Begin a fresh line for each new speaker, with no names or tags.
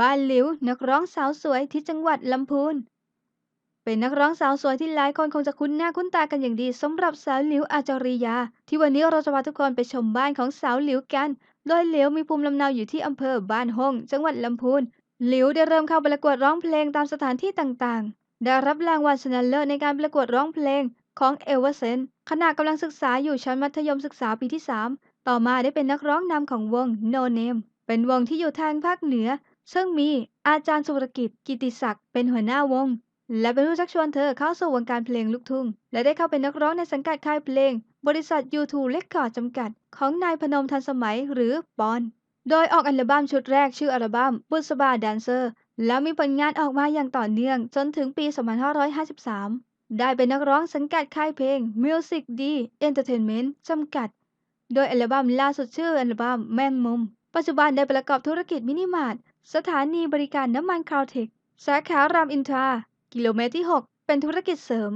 บ้านหลิวนักร้องสาวสวยที่จังหวัดลำพูน เป็นนักร้องสาวสวยที่หลายคนคงจะคุ้นหน้าคุ้นตากันอย่างดีสำหรับสาวหลิวอาจาริยา ที่วันนี้เราจะพาทุกคนไปชมบ้านของสาวหลิวกัน โดยหลิวมีภูมิลำเนาอยู่ที่อำเภอบ้านฮงจังหวัดลำพูนหลิวได้เริ่มเข้าประกวดร้องเพลงตามสถานที่ต่างๆ ได้รับรางวัลชนะเลิศในการประกวดร้องเพลงของเอเวอร์เซนขณะกำลังศึกษาอยู่ชั้นมัธยมศึกษาปีที่ 3 ต่อมาได้เป็นนักร้องนำของวง No Name เป็นวงที่อยู่ทางภาคเหนือ ซึ่งมีอาจารย์สุรกิจกิติศักดิ์เป็นหัวหน้าวง และเป็นผู้ชักชวนเธอเข้าสู่วงการเพลงลูกทุ่ง และได้เข้าเป็นนักร้องในสังกัดค่ายเพลง บริษัท U2 Record จำกัด ของนายพนมทันสมัยหรือปอน โดยออกอัลบั้มชุดแรกชื่ออัลบั้มบุษบาแดนเซอร์ แล้วมีผลงานออกมาอย่างต่อเนื่องจนถึงปี 2553 ได้เป็นนักร้องสังกัดค่ายเพลง Music D Entertainment จำกัด โดยอัลบั้มล่าสุดชื่ออัลบั้มแมงมุม ปัจจุบันได้ประกอบธุรกิจมินิมาร์ท สถานีบริการน้ำมันคาวเทค สาขารามอินทรา กิโลเมตรที่ 6 เป็นธุรกิจเสริม